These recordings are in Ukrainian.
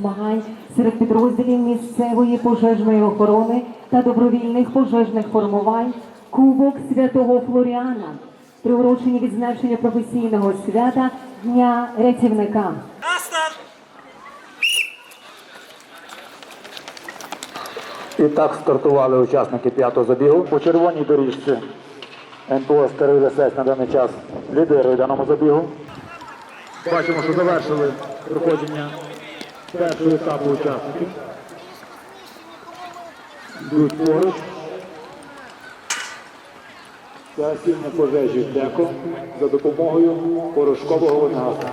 змагань серед підрозділів місцевої пожежної охорони та добровільних пожежних формувань Кубок Святого Флоріана, приурочені відзначення професійного свята Дня рятівника. І так стартували учасники п'ятого забігу. По червоній доріжці НПО Старий Лисець на даний час лідирує в даному забігу. Бачимо, що завершили проходження першого етапу учасників. Йдуть поруч. Гасіння пожежі деко за допомогою порошкового вогнегасника.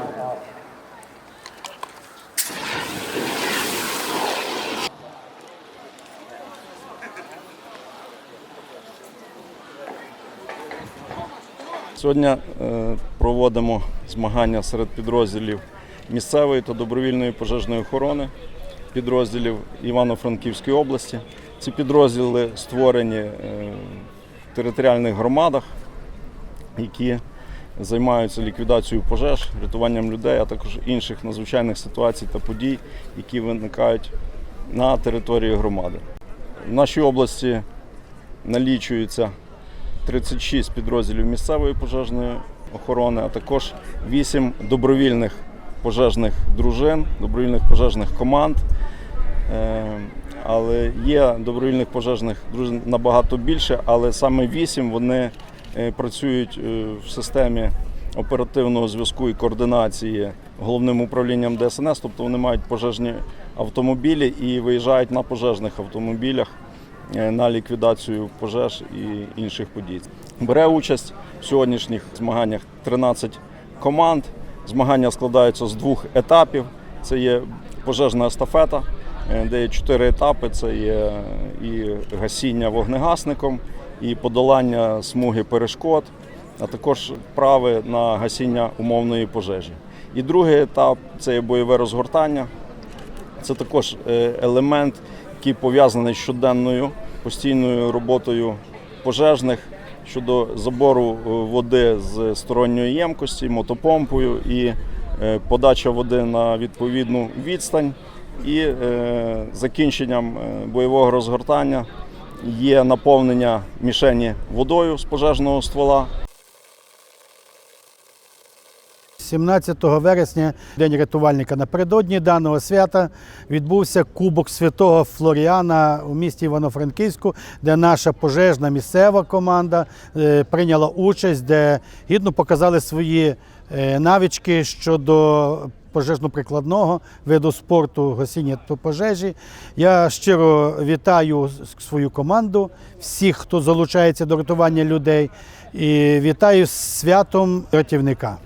Сьогодні е, проводимо змагання серед підрозділів місцевої та добровільної пожежної охорони підрозділів Івано-Франківської області. Ці підрозділи створені е, в територіальних громадах, які займаються ліквідацією пожеж, рятуванням людей, а також інших надзвичайних ситуацій та подій, які виникають на території громади. В нашій області налічується 36 підрозділів місцевої пожежної охорони, а також 8 добровільних пожежних дружин, добровільних пожежних команд. Е, Але є добровільних пожежних дружин набагато більше, але саме 8 вони е, працюють е, в системі оперативного зв'язку і координації головним управлінням ДСНС, тобто вони мають пожежні автомобілі і виїжджають на пожежних автомобілях на ліквідацію пожеж і інших подій. Бере участь в сьогоднішніх змаганнях 13 команд. Змагання складаються з двох етапів. Це є пожежна естафета, е, де є чотири етапи. Це є і гасіння вогнегасником, і подолання смуги перешкод, а також вправи на гасіння умовної пожежі. І другий етап це є бойове розгортання. Це також е, елемент, який пов'язаний з щоденною постійною роботою пожежних щодо забору е, води з сторонньої ємкості, мотопомпою і е, подача води на відповідну відстань. І е, закінченням бойового розгортання є наповнення мішені водою з пожежного ствола. 17 вересня, День рятувальника. Напередодні даного свята відбувся Кубок Святого Флоріана у місті Івано-Франківську, де наша пожежна місцева команда е, прийняла участь, де гідно показали свої е, навички щодо пожежно-прикладного виду спорту гасіння та пожежі. Я щиро вітаю свою команду, всіх, хто залучається до рятування людей, і вітаю з святом рятівника.